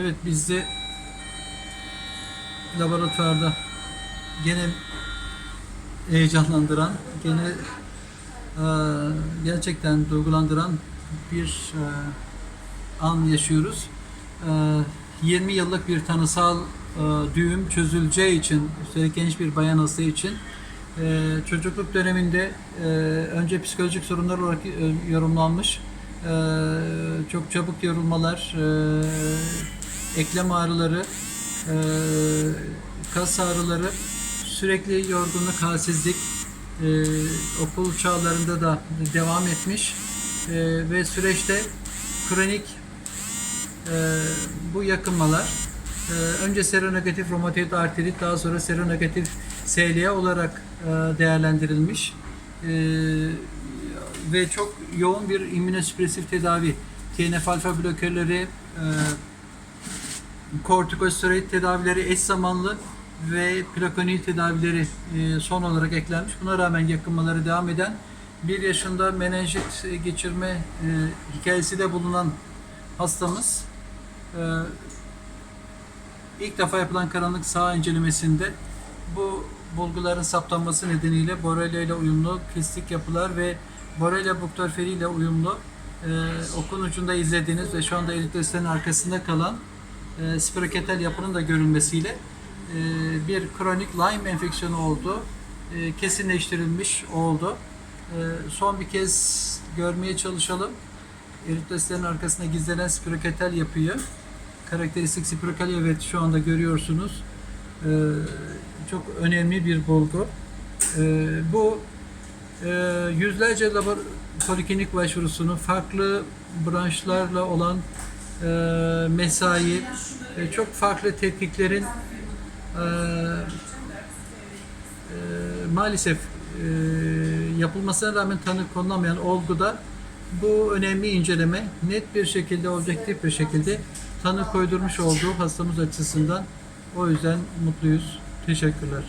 Evet bizde laboratuvarda gene heyecanlandıran, gene e, gerçekten duygulandıran bir e, an yaşıyoruz. E, 20 yıllık bir tanısal e, düğüm çözüleceği için, üstelik genç bir bayan hasta için e, çocukluk döneminde e, önce psikolojik sorunlar olarak e, yorumlanmış. E, çok çabuk yorulmalar, e, eklem ağrıları, e, kas ağrıları, sürekli yorgunluk, halsizlik e, okul çağlarında da devam etmiş E, ve süreçte kronik e, bu yakınmalar e, önce seronegatif romatoid artrit daha sonra seronegatif SLA olarak e, değerlendirilmiş E, ve çok yoğun bir immünosüpresif tedavi TNF alfa blokörleri e, kortikosteroid tedavileri eş zamanlı ve plakonil tedavileri e, son olarak eklenmiş. Buna rağmen yakınmaları devam eden bir yaşında menenjit geçirme e, hikayesi de bulunan hastamız e, ilk defa yapılan karanlık sağ incelemesinde bu bulguların saptanması nedeniyle Borrelia ile uyumlu kistik yapılar ve Borrelia buctorferi ile uyumlu okun ucunda izlediğiniz ve şu anda eritreslerin arkasında kalan e, spiroketal yapının da görülmesiyle e, bir kronik Lyme enfeksiyonu oldu. E, kesinleştirilmiş oldu. E, son bir kez görmeye çalışalım. Eritreslerin arkasında gizlenen spiroketal yapıyı. Karakteristik spiroketal evet şu anda görüyorsunuz. E, çok önemli bir bulgu. E, bu e, yüzlerce labor poliklinik başvurusunu farklı branşlarla olan mesai, e, çok farklı tetkiklerin e, e, maalesef e, yapılmasına rağmen tanı konulamayan olguda bu önemli inceleme net bir şekilde, objektif bir şekilde tanı koydurmuş olduğu hastamız açısından o yüzden mutluyuz. Teşekkürler.